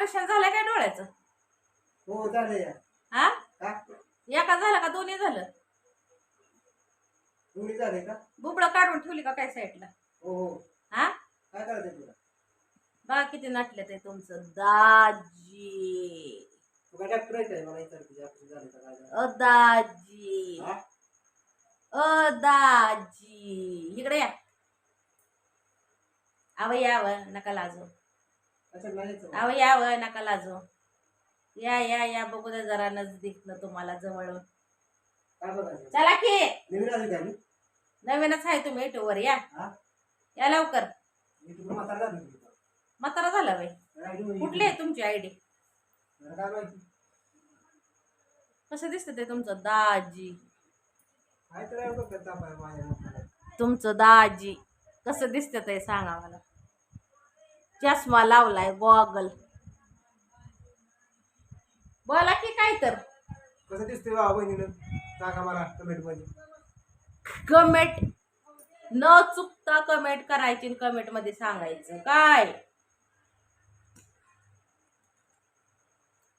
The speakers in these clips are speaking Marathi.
ऑपरेशन झालं काय डोळ्याचं? हो झालं या. हा? का एका झालं का दोन्ही झालं? दोन्ही झाले का? बुबळं काढून ठेवली का काय साईडला? हो हो. हा? काय करायचं तुला बघा किती नटले ते तुमचं. दाजी. तू काय डॉक्टर आहे मला तुझ्या झालं का काय झालं? अ दाजी हा? अ दाजी इकडे या. आव याव नका लाजू. यायचं. आव याव नका लाजू. या या या बघू दे जरा नजदीक न तुम्हाला जवळून. चला की. नवीनच आहे तुम्ही युट्यूबवर या? या लवकर. म्हातारा झाली बाई? कुठली आहे तुमची आयडी कसं दिसतं ते तुमचं? दाजी. तुमचं दाजी. कसं दिसतं ते सांगा मला. चष्मा लावलाय गॉगल बोला की काय तर. कसं दिसतंय भावा बहिणीनं? सांगा मला कमेंटमध्ये. कमेंट न चुकता कमेंट करायची कमेंटमध्ये सांगायचं. काय?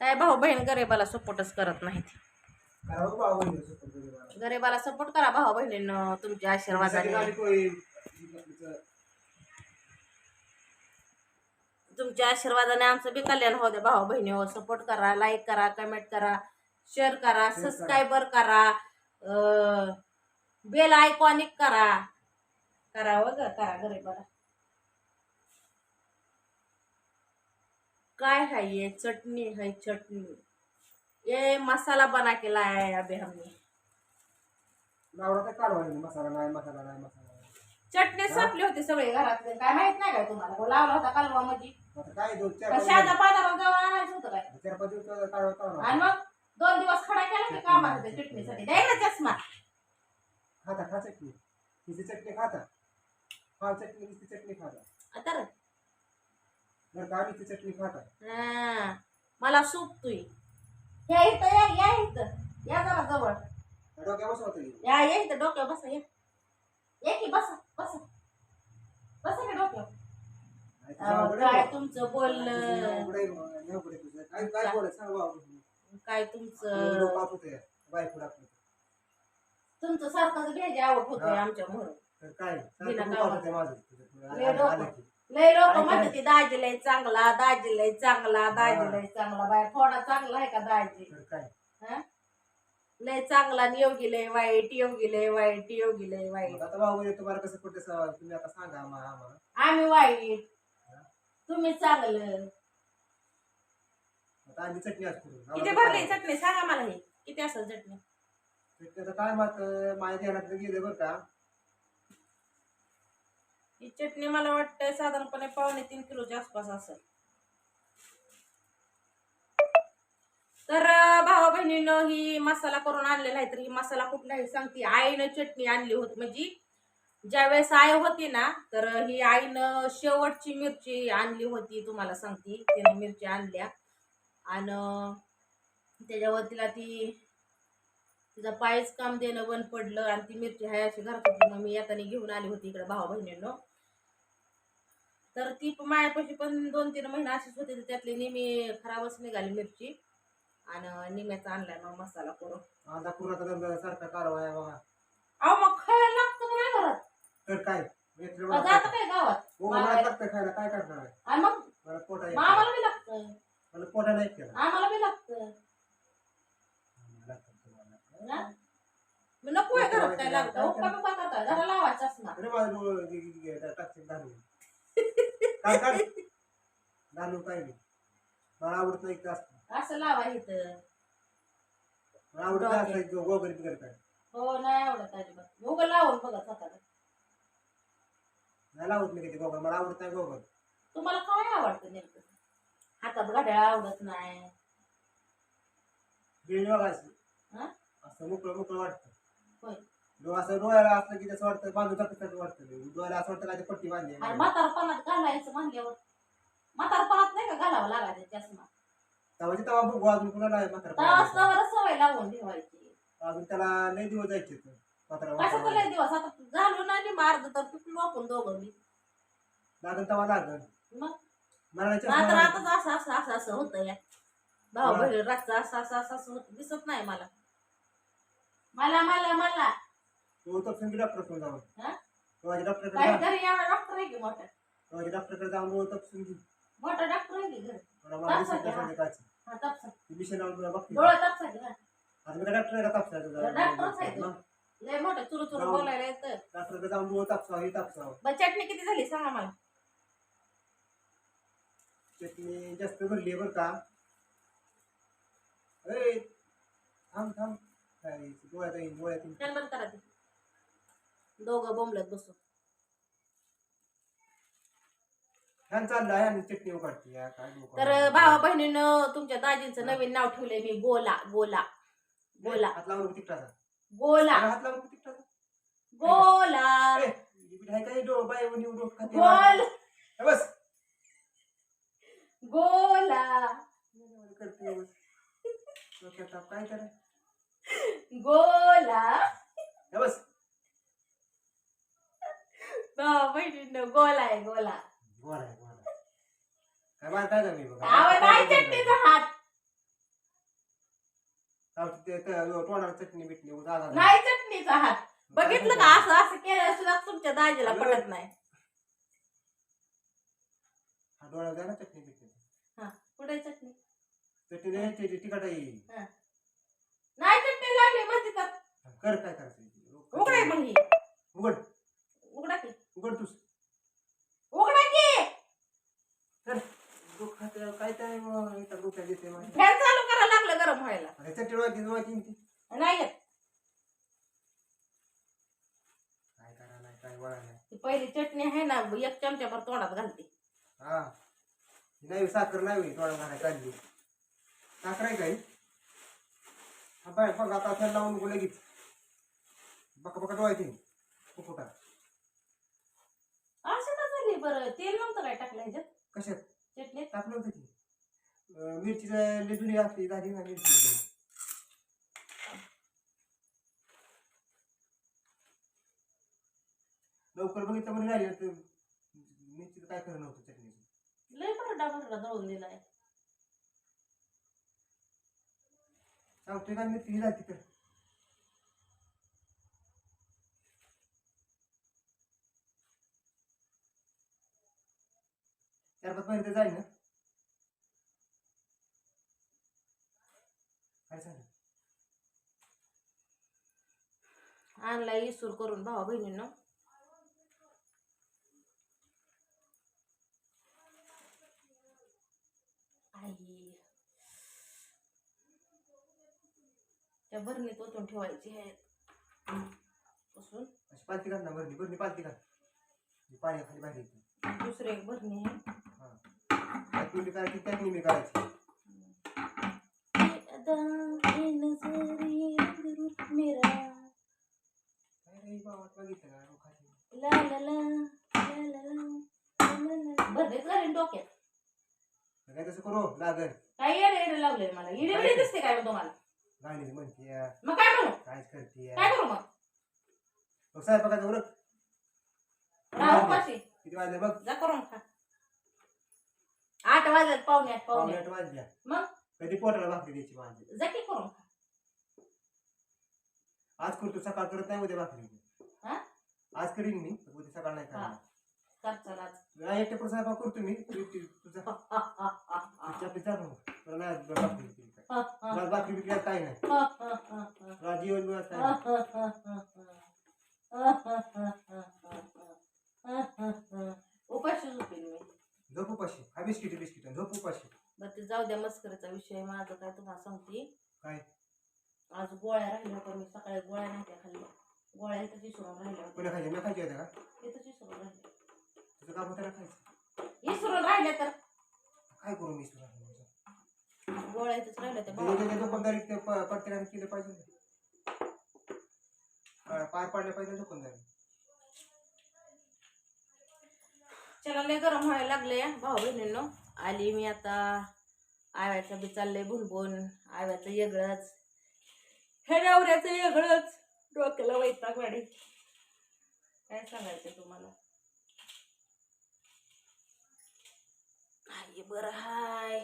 काय भाऊ बहीण गरीबाला सपोर्टच करत नाहीत. करा बघ भावा बहिणीनं support करू मला. गरीबाला सपोर्ट करा भाऊ बहिणीनं तुमच्या त्यासाठी आशीर्वादाने. कोळी. तिचं तुमच्या आशीर्वादाने आमचं बी कल्याण होऊ दे भाऊ बहिणीवर सपोर्ट करा लाईक करा कमेंट करा शेअर करा करा. सबस्क्रायबर करा बेल आयकॉनिक करा. करा व ग करा गरीबाला काय है? ये चटनी है चटनी ये मसाला बना के लाया है अभी हमने. काय. मसाला नाही मसाला नाही मसाला चटणी संपली होती सगळी घरातले. काय माहीत नाही काय तुम्हाला. तो लावला होता कालवा मध्ये आता काय दोन चार का जाऊन आणायचं होतं काय चार पाच दिवस काढवा काढवा आणि मग दोन दिवस खडा केला की कामाला त्या चटणीसाठी. द्याय ना चष्मा. खाता खा चटणी. तिची चटणी खाता? खा चटणी नुसती चटणी खाता? आता रे. बरं का आम्ही ती चटणी खाता. हा. मला सूप तुई या इथं या या इथं. या जरा जवळ. डोक्या बसवत या या इथं डोक्यावर बसा या. या की बसा बसा. बसा की डोक्यावर. अहो, काय तुमचं बोलणं? काय तुमचं? तुमचं सारखंच घ्यायची आवड होतोय हा. आमच्या म्हणून लय लोक काय? म्हणतात ती दाजी लय चांगला दाजी लय चांगला दाजी. लय चांगला. बाय थोडा चांगला आहे का दाजी? लय चांगला आणि योगी लय वाईट योगी लय वाईट योगी लय वाईट. मग आता भाऊ तुम्हाला कसं कुठे तुम्ही आता सांगा आम्हाला आम्हाला. आम्ही वाईट. तुम्ही चांगलं. आता आम्ही चटणी आज करू. किती भरली चटणी? सांगा मला हे. किती असेल चटणी? चटणी आता काय मात माझ्या ध्यानात गेले बरं का. ही चटणी मला वाटतं साधारणपणे पावणे तीन किलोच्या आसपास असेल. तर भावा बहिणीनं ही मसाला करून आणलेला आहे तर ही मसाला कुठला आहे सांगते आईनं चटणी आणली होती. म्हणजे ज्यावेळेस आई होती ना तर ही आईनं शेवटची मिरची आणली होती तुम्हाला सांगते. तिने मिरची आणल्या. आणि त्याच्यावर तिला ती तिचा पायच काम देणं बंद पडलं आणि ती मिरची हाय अशी घरात होती. मी येताना घेऊन आली होती इकडे भावा बहिणीनं तर ती मायापाशी पण दोन तीन महिने अशीच होती तर त्यातली नेहमी खराबच निघाली मिरची. आणि निम्याचा आणलाय मग मसाला करून आता पुरात सारखा कारवा आहे बघा. अहो मग खायला लागतं का नाही घरात. तर काय? मित्र मग जातं काय गावात? हो मला लागतं खायला. काय करणार आहे? आणि मग मला पोटा मग येतं. आम्हाला बी लागतं. मला पोटा नाही केला. आम्हाला बी लागतं? मग नको आहे घरात काय लागतं. उपका बिपका करताय घरा लावायचं असणार. अरे माझं डोळं गे- गे- गे- गे- टाकशील घालून. काय काय? नाही मला आवडत नाही असं लावा इथं. आवडत बिगर काय हो नाही आवडत अजिबात. उगं लावून बघा स्वतःला. मला आवडत नाही कधी गोगर मला आवडत नाही गोगर तुम्हाला काय आवडतं नेमकं? हातात घड्याळ आवडत नाही. हा? असं मोकळं मोकळं वाटतं. होय. असं डोळ्याला असलं की त्याचं वाटतं बांधून टाकतं वाटतं. डोळ्याला असं वाटतं काय ते पट्टी बांधली आहे. आणि म्हातारपणात घालायचं म्हणल्यावर. म्हातारपणात नाही का घालावं लागायचं चष्मा? तेव्हाची तेव्हा बघू अजून कुणाला आहे म्हातारं. तवर सवय लावून ठेवायची. अजून त्याला लय दिवस जायचे तर कशाचं म्हातारं. लय दिवस आता झालो ना आणि मार्ग तर पिकलो आपण दोघं बी. लागल तेव्हा लागल. मग? मला नाही मात्र आताच असं असं असं असं होतं या. भाऊ वा. बहीण रातचं असं असं असं असं होत दिसत नाही मला. मला मला मला. तो डॉक्टरकडे जाऊन. हा? माझ्या डॉक्टरकडे जा एवढा डॉक्टर आहे की मोठा. माझ्या डॉक्टरकडे जाऊन तपसून मोठा डॉक्टर आहे की घरी? मला मला तपसा दिसत घे, नाही हा. संध्याकाळचं. तपसा ती मिशन लावून तुला बघते. डोळा तपसा. आता डॉक्टर आहे का तापसा डॉक्टरच आहे तो. लय मोठं चुरू चुरू. बोलायला येतं. डॉक्टरकडे जाऊन डोळं तापसावं हे बरं चटणी किती झाली सांगा मला चटणी जास्त भरली बरं का? ए थांब थांब. काय डोळ्यात येईन डोळ्यात येईन फॅन बंद करा ते. दोघं बोंबलत बसू. छान चाललाय आणि चटणी उघडते या, काय डोकं तर. भावा बहिणीनं तुमच्या दाजींचं नवीन नाव ठेवलंय मी गोला गोला. गोला. हात लावून गोला. हात लावून गोला. ए, आहे डो खाते. गोल. ए, बस. गोला. करते बस. डोक्यात ताप काय करा? गोला ए, बस भावा बहिणीनं गोला आहे गोला गोड आहे गोड आहे काय बाय काय करते बघा आवाज आहे चटणीचा हात ताप ते- ते तोंडाला चटणी बिटणी आला नाही. चटणीचा हात. बघितलं का? असं असं केलं सुद्धा तुमच्या दाजीला पटत नाही. हा डोळ्यात द्या ना चटणी बिटणी कुठे चटणी? चटणी नाही ते तिखट आहे. नाही चटणी लागली म्हणते तर कर काय करायचं? उघडाय मग ही उघड उघडा की उघड तूच उघडा की कर डोकं खाते काय काय मग इथं डोक्यात येते माझ्या फॅन चालू करा लागलं गरम व्हायला अरे चटणी वाटी वाटी ती नाही येत काय नाही ती पहिली चटणी आहे ना एक चमच्याभर तोंडात घालते. हा. नाही साखर नाही थोडा घालाय काढली. साखर आहे काही? हा बाय बघ आता त्याला लावून नको लगेच. बका बका डोळ्याची कुकुटा असं का झाली बरं. तेल नव्हतं काय टाकलं ह्याच्यात? कशात? चटणीत? टाकलं होतं की. अं, मिरचीचं लिजुरी असली झाली ना मिरची लवकर बघितलं म्हणजे राहिलं तर मिरचीचं काय खरं नव्हतं चटणीचं लय बरं भरडा दळून दिलाय सांगतोय का मिरची ही झाली तर चार पाच महिने जाईल ना काय सांग? आणलाय इसूर करून भावा बहिणीनं. त्या भरणीत ओतून ठेवायची आहे पासून अशी पालती घाल भरणी भरणी पालती घाल. जी पाण्याखाली बाहेर येते. एक भरणी आहे. हां. त्यात निमी करायची त्यात निमी करायची. काय रे बा वाटलं घेतं का खाली. भरले करेन डोक्यात. काय तसं करू? लागल. काय येडे येडे लावलंय मला? येडे दिसते काय मग तुम्हाला? गाणी म्हणते मग काय करू कायच करते काय करू मग मग साहेब राहू उपाशी किती वाजले बघ जा करून खा आठ वाजल्यात पावणे आठ पावणे पावणे आठ. वाजल्या मग कधी पोटाला भाकरी द्यायची माझी जा की करून खा आज करतो सकाळ करत नाही उद्या भाकरी हा? आज करीन मी पण उद्या सकाळ नाही करणार कर चल आज नाही एकटे करतो मी तू- तू- तुझा तुला नाही काय आज भाकरी नाही जीवन बिवन आज काही नाही उपाशी झोपेन मी. झोप उपाशी. हा बिस्किट बिस्किट. झोप उपाशी. बरं ते जाऊ द्या मस्करीचा विषय माझं काय तुम्हाला सांगते. काय? आज गोळ्या राहिल्या पण मी सकाळी गोळ्या नाही त्या खाल्ल्या. गोळ्या इथं विसरून राहिल्या होत्या. कोणा खायचे मी खायचे होते का? इथंच विसरून राहिल्या. तुझं काम होतं ना खायचं. विसरून राहिल्या तर. काय करू मी तुला त्या दिले त्याच्या दुकानदारी ते प- प्रत्येकाने केलं पाहिजे. ना पार पाडलं पाहिजे दुकानदारी. चला लय गरम व्हायला लागले भाऊ बहिणींनो. आली मी आता. आव्याचं बी चाललंय भुनभुन आव्याचं वेगळंच हे नवऱ्याचं वेगळंच डोक्याला वैताग वाडी काय सांगायचं तुम्हाला? हाय बरं हा